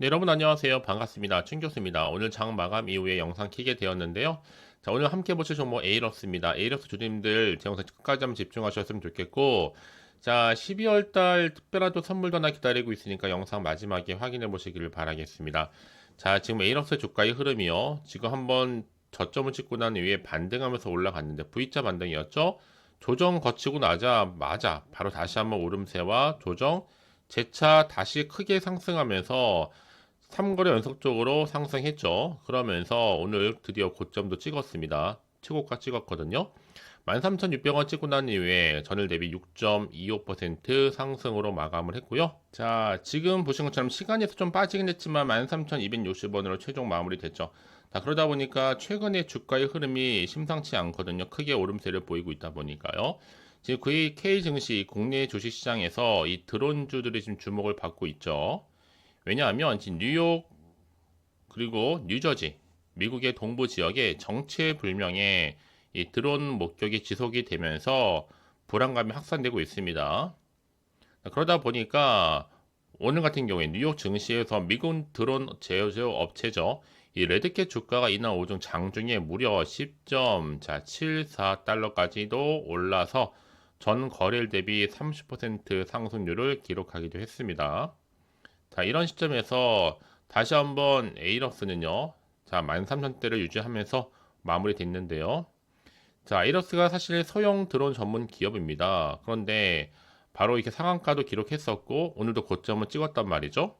네, 여러분 안녕하세요. 반갑습니다. 춘 교수입니다. 오늘 장 마감 이후에 영상 키게 되었는데요. 자, 오늘 함께 보실 종목 에이러스입니다. 에이러스 주님들 제 영상 끝까지 한번 집중하셨으면 좋겠고, 자, 12월 달 특별한 또 선물도 하나 기다리고 있으니까 영상 마지막에 확인해 보시기를 바라겠습니다. 자, 지금 에이러스 주가의 흐름이요. 지금 한번 저점을 찍고 난 이후에 반등하면서 올라갔는데 V자 반등이었죠. 조정 거치고 나자마자 바로 다시 한번 오름세와 조정 재차 다시 크게 상승하면서 3거래 연속적으로 상승했죠. 그러면서 오늘 드디어 고점도 찍었습니다. 최고가 찍었거든요. 13,600원 찍고 난 이후에 전일 대비 6.25% 상승으로 마감을 했고요. 자, 지금 보신 것처럼 시간에서 좀 빠지긴 했지만 13,260원으로 최종 마무리됐죠. 자, 그러다 보니까 최근에 주가의 흐름이 심상치 않거든요. 크게 오름세를 보이고 있다 보니까요. 지금 거의 K 증시 국내 주식 시장에서 이 드론주들이 지금 주목을 받고 있죠. 왜냐하면 지금 뉴욕 그리고 뉴저지 미국의 동부 지역에 정체불명의 이 드론 목격이 지속이 되면서 불안감이 확산되고 있습니다. 그러다 보니까 오늘 같은 경우에 뉴욕 증시에서 미국 드론 제조 업체죠. 이 레드캣 주가가 이날 오중 장중에 무려 10.74달러까지도 올라서 전 거래일 대비 30% 상승률을 기록하기도 했습니다. 자, 이런 시점에서 다시 한번 에이러스는요. 자, 13,000대를 유지하면서 마무리 됐는데요. 자, 에이러스가 사실 소형 드론 전문 기업입니다. 그런데 바로 이렇게 상한가도 기록했었고 오늘도 고점을 찍었단 말이죠.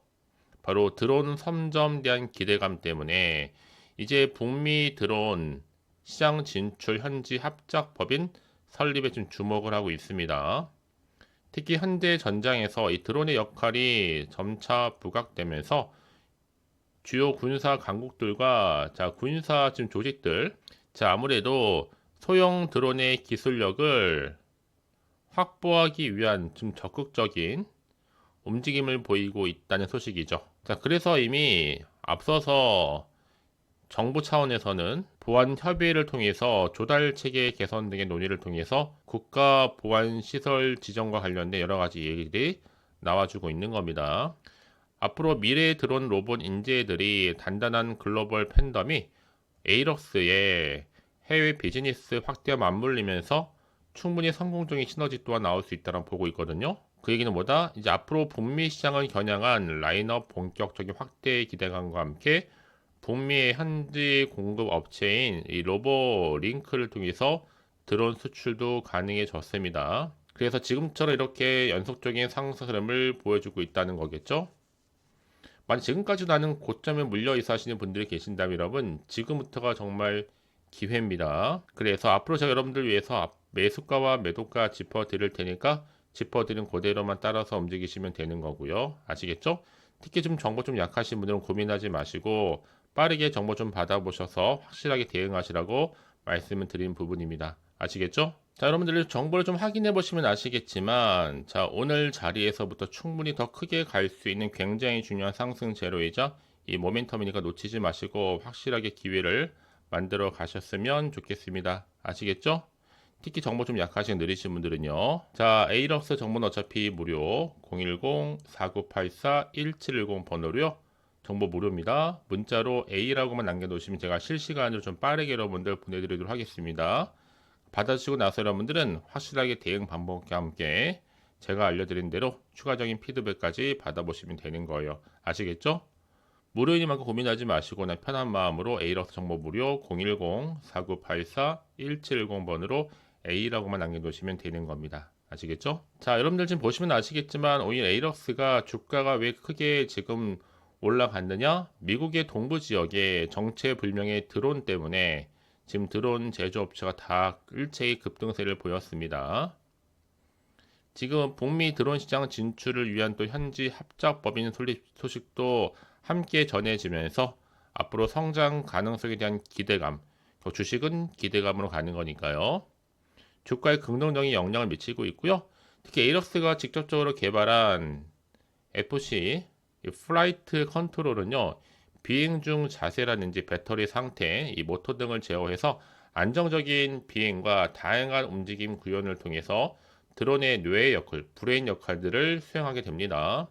바로 드론 선점 대한 기대감 때문에 이제 북미 드론 시장 진출 현지 합작 법인 설립에 좀 주목을 하고 있습니다. 특히 현대 전장에서 이 드론의 역할이 점차 부각되면서 주요 군사 강국들과 자 군사 지금 조직들 자 아무래도 소형 드론의 기술력을 확보하기 위한 좀 적극적인 움직임을 보이고 있다는 소식이죠. 자 그래서 이미 앞서서 정부 차원에서는 보안 협의를 통해서 조달 체계 개선 등의 논의를 통해서 국가 보안 시설 지정과 관련된 여러 가지 얘기들이 나와주고 있는 겁니다. 앞으로 미래 드론 로봇 인재들이 단단한 글로벌 팬덤이 에이럭스의 해외 비즈니스 확대와 맞물리면서 충분히 성공적인 시너지 또한 나올 수 있다고 보고 있거든요. 그 얘기는 뭐다? 이제 앞으로 북미 시장을 겨냥한 라인업 본격적인 확대 기대감과 함께 북미의 현지 공급 업체인 이 로보 링크를 통해서 드론 수출도 가능해졌습니다. 그래서 지금처럼 이렇게 연속적인 상승 흐름을 보여주고 있다는 거겠죠. 만약 지금까지 나는 고점에 물려 있어 하시는 분들이 계신다면 여러분 지금부터가 정말 기회입니다. 그래서 앞으로 제가 여러분들 위해서 매수가와 매도가 짚어드릴 테니까 짚어드린 그대로만 따라서 움직이시면 되는 거고요. 아시겠죠? 특히 좀 정보 좀 약하신 분들은 고민하지 마시고 빠르게 정보 좀 받아보셔서 확실하게 대응하시라고 말씀을 드린 부분입니다. 아시겠죠? 자, 여러분들 정보를 좀 확인해 보시면 아시겠지만, 자, 오늘 자리에서부터 충분히 더 크게 갈 수 있는 굉장히 중요한 상승 제로이자 이 모멘텀이니까 놓치지 마시고 확실하게 기회를 만들어 가셨으면 좋겠습니다. 아시겠죠? 특히 정보 좀 약하신 느리신 분들은요. 자, 에이럭스 정보는 어차피 무료 010-4984-1710 번호로요. 정보 무료입니다. 문자로 A라고만 남겨놓으시면 제가 실시간으로 좀 빠르게 여러분들 보내드리도록 하겠습니다. 받아주시고 나서 여러분들은 확실하게 대응 방법과 함께 제가 알려드린 대로 추가적인 피드백까지 받아보시면 되는 거예요. 아시겠죠? 무료이니만큼 고민하지 마시고 나 편한 마음으로 A럭스 정보 무료 010-4984-1710번으로 A라고만 남겨놓으시면 되는 겁니다. 아시겠죠? 자, 여러분들 지금 보시면 아시겠지만 오히려 A럭스가 주가가 왜 크게 지금 올라갔느냐? 미국의 동부 지역에 정체불명의 드론 때문에 지금 드론 제조업체가 다 일체의 급등세를 보였습니다. 지금 북미 드론 시장 진출을 위한 또 현지 합작법인 설립 소식도 함께 전해지면서 앞으로 성장 가능성에 대한 기대감, 주식은 기대감으로 가는 거니까요. 주가에 긍정적인 영향을 미치고 있고요. 특히 에이럭스가 직접적으로 개발한 FC 이 플라이트 컨트롤은요, 비행 중 자세라든지 배터리 상태, 이 모터 등을 제어해서 안정적인 비행과 다양한 움직임 구현을 통해서 드론의 뇌의 역할, 브레인 역할들을 수행하게 됩니다.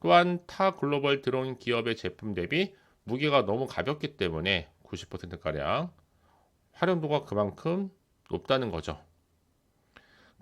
또한 타 글로벌 드론 기업의 제품 대비 무게가 너무 가볍기 때문에 90%가량 활용도가 그만큼 높다는 거죠.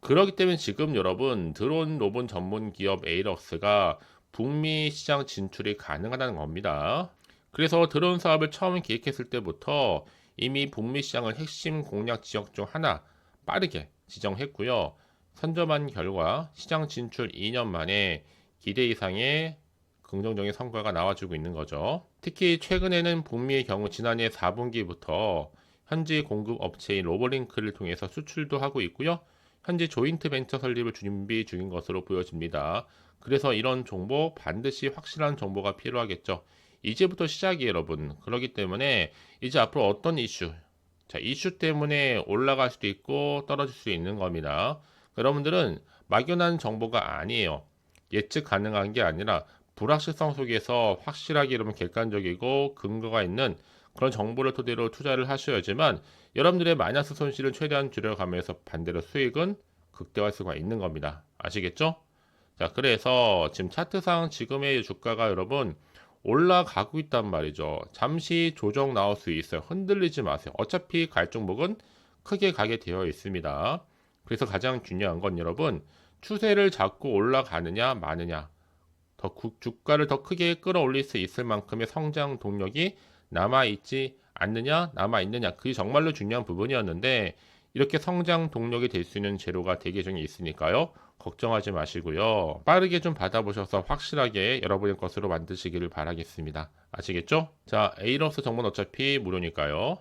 그렇기 때문에 지금 여러분 드론 로봇 전문 기업 에이럭스가 북미 시장 진출이 가능하다는 겁니다. 그래서 드론 사업을 처음 기획했을 때부터 이미 북미 시장을 핵심 공략 지역 중 하나 빠르게 지정했고요. 선점한 결과 시장 진출 2년 만에 기대 이상의 긍정적인 성과가 나와주고 있는 거죠. 특히 최근에는 북미의 경우 지난해 4분기부터 현지 공급 업체인 로버링크를 통해서 수출도 하고 있고요. 현재 조인트 벤처 설립을 준비 중인 것으로 보여집니다. 그래서 이런 정보 반드시 확실한 정보가 필요하겠죠. 이제부터 시작이 여러분. 그렇기 때문에 이제 앞으로 어떤 이슈, 자 이슈 때문에 올라갈 수도 있고 떨어질 수 있는 겁니다. 여러분들은 막연한 정보가 아니에요. 예측 가능한 게 아니라 불확실성 속에서 확실하게 여러분 객관적이고 근거가 있는 그런 정보를 토대로 투자를 하셔야지만 여러분들의 마이너스 손실을 최대한 줄여가면서 반대로 수익은 극대화할 수가 있는 겁니다. 아시겠죠? 자, 그래서 지금 차트상 지금의 주가가 여러분 올라가고 있단 말이죠. 잠시 조정 나올 수 있어요. 흔들리지 마세요. 어차피 갈 종목은 크게 가게 되어 있습니다. 그래서 가장 중요한 건 여러분 추세를 잡고 올라가느냐 마느냐 더 주가를 더 크게 끌어올릴 수 있을 만큼의 성장 동력이 남아 있지 않느냐 남아 있느냐 그게 정말로 중요한 부분이었는데 이렇게 성장 동력이 될 수 있는 재료가 대기 중에 있으니까요. 걱정하지 마시고요. 빠르게 좀 받아보셔서 확실하게 여러분의 것으로 만드시기를 바라겠습니다. 아시겠죠? 자, 에이러스 정보는 어차피 무료니까요.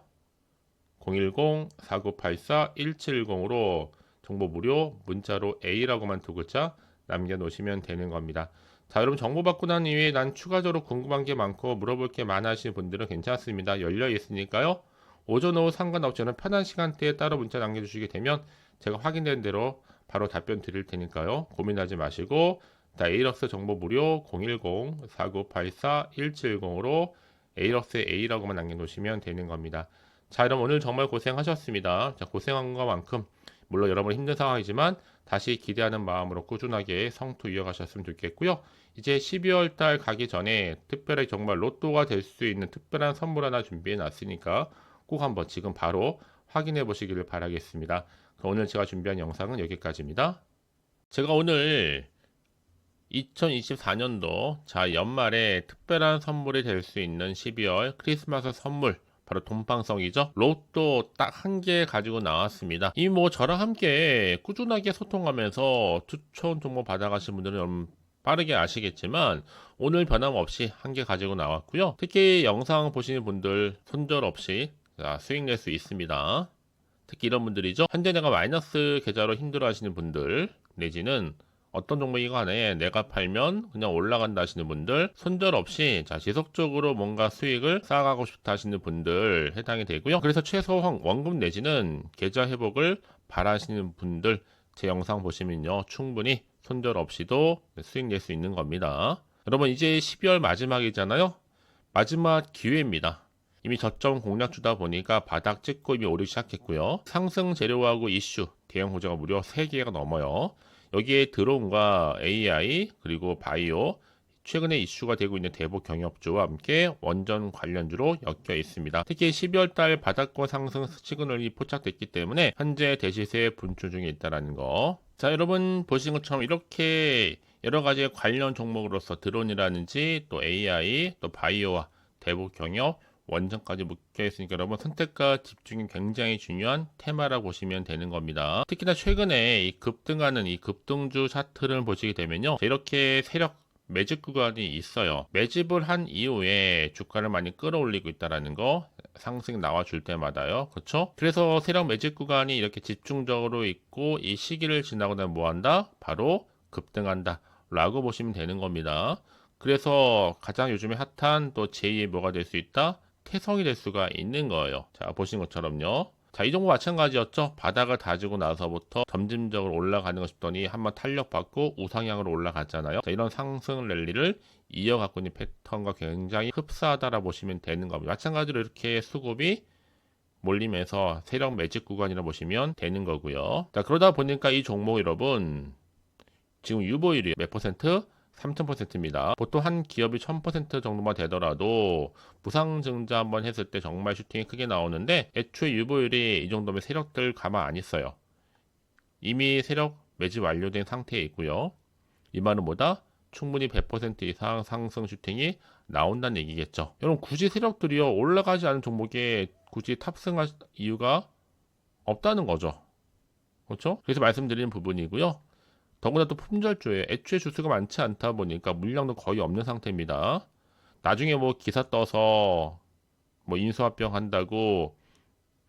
010-4984-1710으로 정보 무료 문자로 A라고만 두 글자 남겨놓으시면 되는 겁니다. 자, 여러분 정보 받고 난 이후에 난 추가적으로 궁금한 게 많고 물어볼 게 많으신 분들은 괜찮습니다. 열려 있으니까요. 오전 오후 상관없이 는 편한 시간대에 따로 문자 남겨주시게 되면 제가 확인된 대로 바로 답변 드릴 테니까요. 고민하지 마시고 자, 에이러스 정보 무료 010-4984-1710으로 에이러스 A라고만 남겨놓으시면 되는 겁니다. 자, 여러분 오늘 정말 고생하셨습니다. 자, 고생한 것만큼 물론 여러분 힘든 상황이지만 다시 기대하는 마음으로 꾸준하게 성투 이어가셨으면 좋겠고요. 이제 12월 달 가기 전에 특별히 정말 로또가 될 수 있는 특별한 선물 하나 준비해 놨으니까 꼭 한번 지금 바로 확인해 보시기를 바라겠습니다. 오늘 제가 준비한 영상은 여기까지입니다. 제가 오늘 2024년도 자 연말에 특별한 선물이 될 수 있는 12월 크리스마스 선물 바로 돈방성이죠. 로또 딱 한 개 가지고 나왔습니다. 이 뭐 저랑 함께 꾸준하게 소통하면서 추천 정보 받아가신 분들은 빠르게 아시겠지만 오늘 변함없이 한 개 가지고 나왔고요. 특히 영상 보시는 분들 손절 없이 수익 낼 수 있습니다. 특히 이런 분들이죠. 현재 내가 마이너스 계좌로 힘들어 하시는 분들 내지는 어떤 종목이 간에 내가 팔면 그냥 올라간다 하시는 분들 손절 없이 자 지속적으로 뭔가 수익을 쌓아가고 싶다 하시는 분들 해당이 되고요. 그래서 최소 원금 내지는 계좌 회복을 바라시는 분들 제 영상 보시면요 충분히 손절 없이도 수익 낼 수 있는 겁니다. 여러분 이제 12월 마지막이잖아요. 마지막 기회입니다. 이미 저점 공략주다 보니까 바닥 찍고 이미 오르기 시작했고요. 상승 재료하고 이슈 대형 호재가 무려 3개가 넘어요. 여기에 드론과 AI 그리고 바이오 최근에 이슈가 되고 있는 대북 경협주와 함께 원전 관련주로 엮여 있습니다. 특히 12월 달 바닥권 상승 시그널이 포착됐기 때문에 현재 대시세 분출 중에 있다는 거. 자, 여러분 보신 것처럼 이렇게 여러 가지 관련 종목으로서 드론이라든지 또 AI 또 바이오와 대북 경협 원전까지 묶여 있으니까 여러분 선택과 집중이 굉장히 중요한 테마라고 보시면 되는 겁니다. 특히나 최근에 이 급등하는 이 급등주 차트를 보시게 되면요. 이렇게 세력 매집 구간이 있어요. 매집을 한 이후에 주가를 많이 끌어올리고 있다라는 거 상승 나와줄 때마다요. 그렇죠? 그래서 세력 매집 구간이 이렇게 집중적으로 있고 이 시기를 지나고 나면 뭐 한다? 바로 급등한다. 라고 보시면 되는 겁니다. 그래서 가장 요즘에 핫한 또 제2의 뭐가 될 수 있다? 태성이 될 수가 있는 거예요. 자, 보신 것처럼요. 자, 이 종목 마찬가지였죠. 바닥을 다지고 나서부터 점진적으로 올라가는 것 싶더니 한번 탄력받고 우상향으로 올라갔잖아요. 자, 이런 상승 랠리를 이어갖고 있는 패턴과 굉장히 흡사하다라 보시면 되는 겁니다. 마찬가지로 이렇게 수급이 몰리면서 세력 매직 구간이라 보시면 되는 거고요. 자, 그러다 보니까 이 종목 여러분 지금 유보율이 몇 퍼센트? 3000%입니다. 보통 한 기업이 1000% 정도만 되더라도 무상증자 한번 했을 때 정말 슈팅이 크게 나오는데 애초에 유보율이 이 정도면 세력들 가만 안 있어요. 이미 세력 매집 완료된 상태에 있고요. 이 말은 뭐다? 충분히 100% 이상 상승 슈팅이 나온다는 얘기겠죠. 여러분 굳이 세력들이요 올라가지 않은 종목에 굳이 탑승할 이유가 없다는 거죠. 그렇죠? 그래서 말씀드리는 부분이고요. 더구나 또 품절주에 애초에 주수가 많지 않다 보니까 물량도 거의 없는 상태입니다. 나중에 뭐 기사 떠서 뭐 인수합병 한다고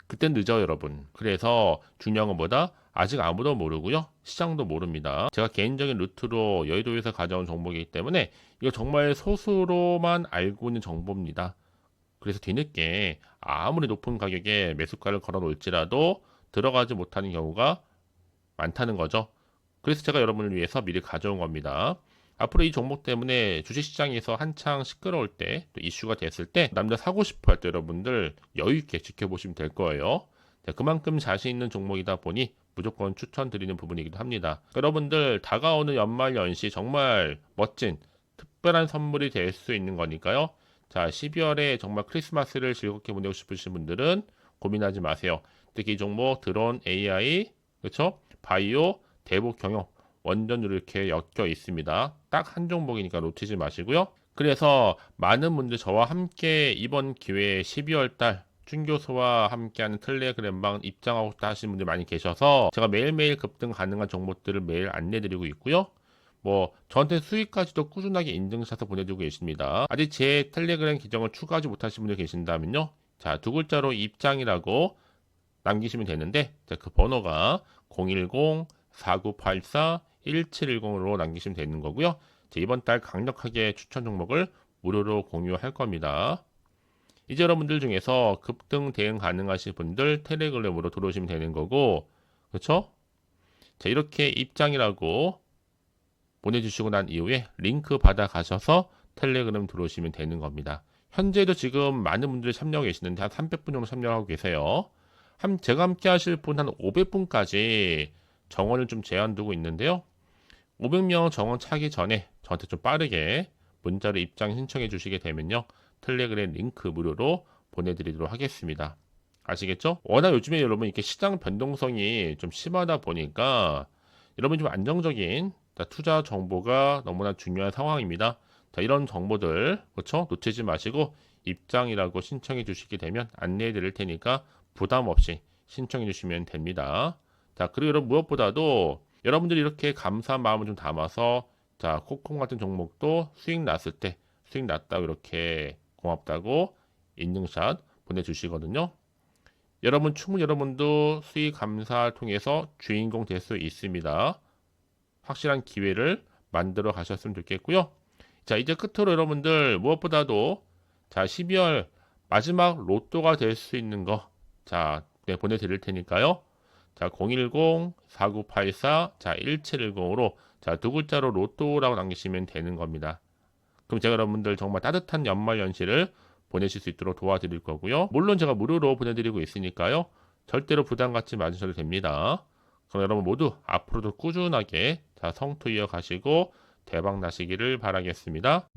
그땐 늦어요, 여러분. 그래서 중요한 건 뭐다? 아직 아무도 모르고요. 시장도 모릅니다. 제가 개인적인 루트로 여의도에서 가져온 정보이기 때문에 이거 정말 소수로만 알고 있는 정보입니다. 그래서 뒤늦게 아무리 높은 가격에 매수가를 걸어 놓을지라도 들어가지 못하는 경우가 많다는 거죠. 그래서 제가 여러분을 위해서 미리 가져온 겁니다. 앞으로 이 종목 때문에 주식시장에서 한창 시끄러울 때, 또 이슈가 됐을 때, 남들 사고 싶어 할 때 여러분들 여유있게 지켜보시면 될 거예요. 자, 그만큼 자신 있는 종목이다 보니 무조건 추천드리는 부분이기도 합니다. 여러분들 다가오는 연말 연시 정말 멋진 특별한 선물이 될 수 있는 거니까요. 자, 12월에 정말 크리스마스를 즐겁게 보내고 싶으신 분들은 고민하지 마세요. 특히 이 종목 드론 AI, 그렇죠? 바이오, 대북 경영 완전 이렇게 엮여 있습니다. 딱 한 종목이니까 놓치지 마시고요. 그래서 많은 분들 저와 함께 이번 기회에 12월 달 준교수와 함께하는 텔레그램방 입장하고 싶다 하시는 분들 많이 계셔서 제가 매일매일 급등 가능한 정보들을 매일 안내드리고 있고요. 뭐 저한테 수익까지도 꾸준하게 인증샷을 보내주고 계십니다. 아직 제 텔레그램 계정을 추가하지 못하신 분들 계신다면요. 자, 두 글자로 입장이라고 남기시면 되는데 자, 그 번호가 010 4984-1710으로 남기시면 되는 거고요. 이번 달 강력하게 추천 종목을 무료로 공유할 겁니다. 이제 여러분들 중에서 급등 대응 가능하신 분들 텔레그램으로 들어오시면 되는 거고, 그렇죠? 자, 이렇게 입장이라고 보내주시고 난 이후에 링크 받아 가셔서 텔레그램 들어오시면 되는 겁니다. 현재도 지금 많은 분들이 참여하고 계시는데 한 300분 정도 참여하고 계세요. 한 제가 함께 하실 분 한 500분까지 정원을 좀 제한 두고 있는데요. 500명 정원 차기 전에 저한테 좀 빠르게 문자로 입장 신청해 주시게 되면요. 텔레그램 링크 무료로 보내드리도록 하겠습니다. 아시겠죠? 워낙 요즘에 여러분 이렇게 시장 변동성이 좀 심하다 보니까 여러분 좀 안정적인 투자 정보가 너무나 중요한 상황입니다. 자, 이런 정보들 그렇죠? 놓치지 마시고 입장이라고 신청해 주시게 되면 안내해 드릴 테니까 부담 없이 신청해 주시면 됩니다. 자, 그리고 여러분 무엇보다도 여러분들이 이렇게 감사한 마음을 좀 담아서 자, 코콩 같은 종목도 수익 났을 때 수익 났다고 이렇게 고맙다고 인증샷 보내주시거든요. 여러분 충분히 여러분도 수익 감사를 통해서 주인공 될 수 있습니다. 확실한 기회를 만들어 가셨으면 좋겠고요. 자, 이제 끝으로 여러분들 무엇보다도 자, 12월 마지막 로또가 될 수 있는 거 자, 네, 보내드릴 테니까요. 자, 010-4984, 자, 1710으로, 자, 두 글자로 로또라고 남기시면 되는 겁니다. 그럼 제가 여러분들 정말 따뜻한 연말 연시를 보내실 수 있도록 도와드릴 거고요. 물론 제가 무료로 보내드리고 있으니까요. 절대로 부담 갖지 마셔도 됩니다. 그럼 여러분 모두 앞으로도 꾸준하게 자, 성투 이어가시고 대박 나시기를 바라겠습니다.